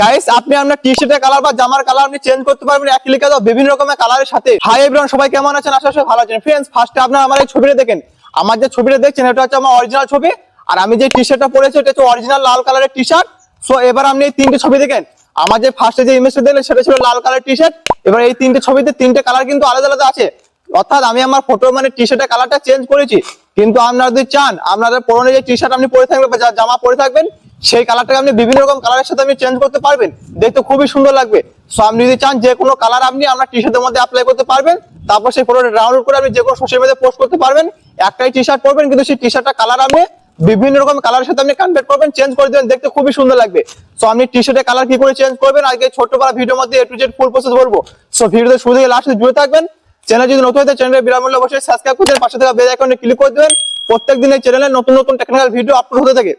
Guys আপনি আপনার টি শার্টের কালার বা জামার কালার আপনি চেঞ্জ করতে পারবেন, এক ক্লিকে দাও বিভিন্ন রকমের কালারের সাথে। হাই এভরিওয়ান সবাই কেমন আছেন? আশা করি ভালো আছেন। ফ্রেন্ডস ফার্স্টে আপনারা আমার এই ছবিটা দেখেন। আমার যে ছবিটা দেখছেন, এটা হচ্ছে আমার অরিজিনাল ছবি। আর আমি যে টি শার্টটা পরেছি, এটা হচ্ছে অরিজিনাল লাল কালারের টি শার্ট সো এবার আপনি এই তিনটে ছবি দেখেন। আমার যে ফার্স্টে যে ইমেজটা দেখলেন, সেটা ছিল লাল কালার টি শার্ট এবার এই তিনটে ছবিতে তিনটে কালার কিন্তু আলাদা আলাদা আছে। অর্থাৎ আমি আমার ফটো মানে টি শার্টের কালারটা চেঞ্জ করেছি। কিন্তু আপনারা যদি চান, আপনাদের পুরোনো যে টি শার্ট আপনি পরে থাকবেন বা জামা পরে থাকবেন সেই কালারটাকে আপনি বিভিন্ন রকম কালারের সাথে আপনি চেঞ্জ করতে পারবেন। দেখতে খুবই সুন্দর লাগবে। সো আপনি যদি চান যে কোনো কালার আপনি আপনার টি শার্টের মধ্যে অ্যাপ্লাই করতে পারবেন, তারপর সেই ফটোটা ডাউনলোড করে আপনি যে কোনো সোশ্যাল মিডিয়ায় পোস্ট করতে পারবেন। একটাই টি শার্ট পরবেন, কিন্তু সেই টি শার্টটা কালার আপনি বিভিন্ন রকম কালারের সাথে আপনি কনভার্ট করবেন চেঞ্জ করে দেবেন, দেখতে খুবই সুন্দর লাগবে। সো আপনি টি শার্টের কালার কি করে চেঞ্জ করবেন, আজকে বড় ভিডিওর মধ্যে A to Z full process বলব। সো ভিডিওতে শুরু থেকে লাস্ট জুড়ে থাকবেন। চ্যানেল যদি নতুন হয় চ্যানেলের বিরামূল্য অবশ্যই সাবস্ক্রাইব করবেন পাশে থাকা বেল আইকনে ক্লিক করে দেবেন। প্রত্যেক দিন এই চ্যানেলে নতুন নতুন টেকনিক্যাল ভিডিও আপলোড হতে থাকে।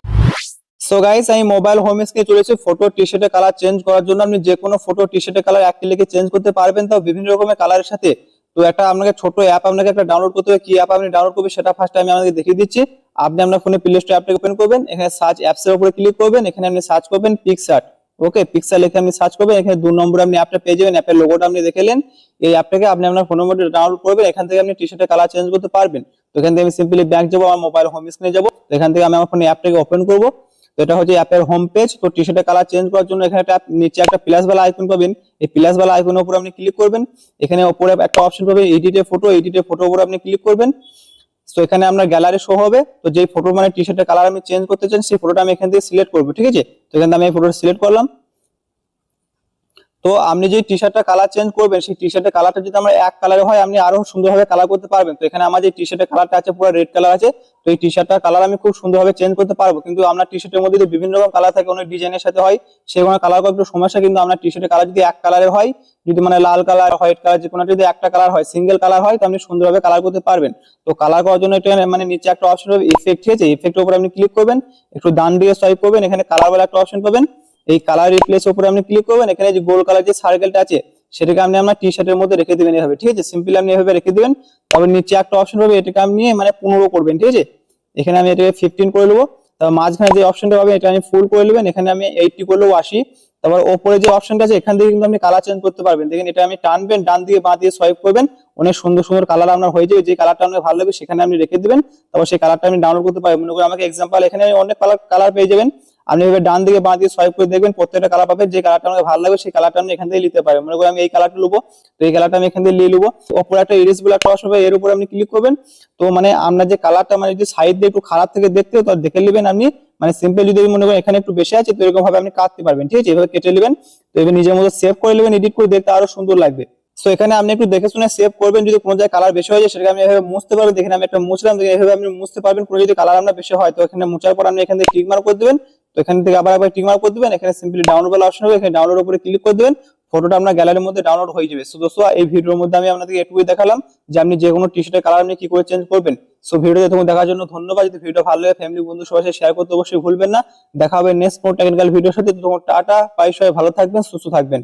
সো গাইস আমি মোবাইল হোম স্ক্রিনে চলেছি ফটো টি শার্টের কালার চেঞ্জ করার জন্য। আপনি যে কোনো ফটো টি শার্টের কালার এক ক্লিকে চেঞ্জ করতে পারবেন। তাও বিভিন্ন রকমের কালারের সাথে। তো একটা আপনাকে ছোট অ্যাপ আপনাকে একটা ডাউনলোড করতে হবে। কি অ্যাপ আপনি ডাউনলোড করবেন সেটা ফার্স্ট আমি আপনাকে দেখিয়ে দিচ্ছি। আপনি আপনার ফোনে প্লে স্টোর অ্যাপটাকে ওপেন করবেন। এখানে সার্চ অ্যাপস এর উপরে ক্লিক করবেন। এখানে আপনি সার্চ করবেন পিকসার্ট ওকে পিক্সেল লিখে আপনি সার্চ করবেন। এখানে দু নম্বরে আপনি অ্যাপটা পেয়ে যাবেন। অ্যাপের লোগোটা আপনি দেখে নেন। এই অ্যাপটাকে আপনি আপনার ফোনের মধ্যে ডাউনলোড করবেন। এখান থেকে আপনি টি শার্টের কালার চেঞ্জ করতে পারবেন। তো এখান থেকে আমি সিম্পলি ব্যাংক যাব, আমার মোবাইল হোম স্ক্রিনে যাব। এখান থেকে আমি আমার ফোনে অ্যাপটাকে ওপেন করব। তো এটা হচ্ছে অ্যাপের হোম পেজ তো টি শার্টের কালার চেঞ্জ করার জন্য এখানে একটা নিচে একটা প্লাস বেলা আইকন পাবেন। এই প্লাস বেলা আইকনের উপর আপনি ক্লিক করবেন। এখানে উপরে একটা অপশন পাবেন এডিটে ফটো এডিটে ফটো উপর আপনি ক্লিক করবেন। তো এখানে আপনার গ্যালারি শো হবে। তো যেই ফটো মানে টি শার্টের কালার আমি চেঞ্জ করতে চান সেই ফটোটা আমি এখান থেকে সিলেক্ট করব, ঠিক আছে? তো এখান থেকে আমি এই ফটোটা সিলেক্ট করলাম। তো আপনি যে টি শার্টটা কালার চেঞ্জ করবেন, সেই টি শার্টের কালারটা যদি আমার এক কালারে হয়, আপনি আরও সুন্দরভাবে কালার করতে পারবেন। তো এখানে আমার যে টি শার্টের কালারটা আছে, পুরো রেড কালার আছে। তো এই টি শার্টটার কালার আমি খুব সুন্দরভাবে চেঞ্জ করতে পারব। কিন্তু আপনার টি শার্টের মধ্যে যদি বিভিন্ন রকম কালার থাকে, অনেক ডিজাইনের সাথে হয় সেগুলো কালার করার একটু সমস্যা, কিন্তু আপনার টি শার্টের কালার যদি এক কালারের হয়, যদি মানে লাল কালার হোয়াইট কালার যে কোনো যদি একটা কালার হয় সিঙ্গেল কালার হয়, তো আপনি সুন্দরভাবে কালার করতে পারবেন। তো কালার করার জন্য এটা মানে নিচে একটা অপশন হবে ইফেক্ট ঠিক আছে? ইফেক্টের উপর আপনি ক্লিক করবেন, একটু ডান দিয়ে সোয়াইপ করবেন, এখানে কালার বলে একটা অপশন পাবেন। এই কালার রিপ্লেস উপরে আপনি ক্লিক করবেন, এখানে যে গোল কালার যে সার্কেলটা আছে, সেটাকে আপনি আপনার টি শার্টের মধ্যে রেখে দেবেন এভাবে, ঠিক আছে? সিম্পল আপনি এভাবে রেখে দেবেন তবে নিচে একটা অপশন পাবে, এটাকে আপনি মানে পনেরো করবেন, ঠিক আছে? এখানে আমি এটাকে ফিফটিন করে নেব, তারপর মাঝখানে যে অপশনটা পাবেন, এটা আমি ফুল করে নেবেন, এখানে আমি এইটটি করে নেব, আশি। তারপর ওপরে যে অপশনটা আছে, এখান থেকে কিন্তু আপনি কালার চেঞ্জ করতে পারবেন। দেখেন, এটা আমি টানবেন, ডান দিয়ে বাঁ দিয়ে সোয়াইপ করবেন, অনেক সুন্দর সুন্দর কালার আপনার হয়ে যাবে, যে কালারটা আপনার ভালো লাগবে, সেখানে আপনি রেখে দিবেন। তারপর সেই কালারটা আপনি ডাউনলোড করতে পারবেন। মনে করি আমাকে এক্সাম্পল এখানে অনেক কালার কালার পেয়ে যাবেন। আপনি এভাবে ডান দিকে বাঁ দিকে সোয়াইপ করে দেখবেন প্রত্যেকটা কালার পাবেন। যে কালারটা আমাকে ভালো লাগবে, সেই কালারটা আপনি এখান থেকে নিতে পারবেন মনে করি আমি এই কালারটা নেব, তো এই কালারটা আমি এখান থেকে নিয়ে নেব। ওপরে একটা ইরেজ বলে একটা হবে এর উপরে আপনি ক্লিক করবেন। তো মানে আপনার যে কালারটা মানে যদি সাইড দিয়ে একটু খারাপ থেকে দেখতে, তো দেখে নেবেন আপনি। মানে সিম্পল যদি মনে করেন এখানে একটু বেশি আছে, তো এরকম ভাবে আপনি কাটতে পারবেন। ঠিক আছে, এভাবে কেটে নেবেন। তো এবার নিজের মতো সেভ করে নেবেন এডিট করে দেখতে আরও সুন্দর লাগবে। তো এখানে আপনি একটু দেখে শুনে সেভ করবেন যদি কোনো জায়গায় কালার বেশি হয়ে যায়, সেটাকে আপনি এভাবে মুছতে পারবেন দেখেন আমি একটা মুছলাম এভাবে আপনি মুছতে পারবেন। কোনো যদি কালার আপনার বেশি হয়, তো এখানে মুছার পর আপনি এখান থেকে টিক মার্ক করে দিবেন। তো এখান থেকে আবার আবার টিক মার্ক করে দিবেন। এখানে সিম্পলি ডাউনলোড অপশন হবে, এখানে ডাউনলোড উপরে ক্লিক করে দিবেন। ফটোটা আপনার গ্যালারির মধ্যে ডাউনলোড হয়ে যাবে। সো দোস্তরা এই ভিডিওর মধ্যে আমি আপনাদেরকে এটুকুই দেখালাম যে আপনি যে কোনো টি শার্টের কালার আপনি কি করে চেঞ্জ করবেন। সো ভিডিওতে তখন দেখার জন্য ধন্যবাদ। যদি ভিডিও ভালো লাগে ফ্যামিলি বন্ধু সাথে শেয়ার করতে অবশ্যই ভুলবেন না। দেখা হবে নেক্সট কোনো টেকনিক্যাল ভিডিওর সাথে। তোমার টাটা পাই সবাই, ভালো থাকবেন, সুস্থ থাকবেন।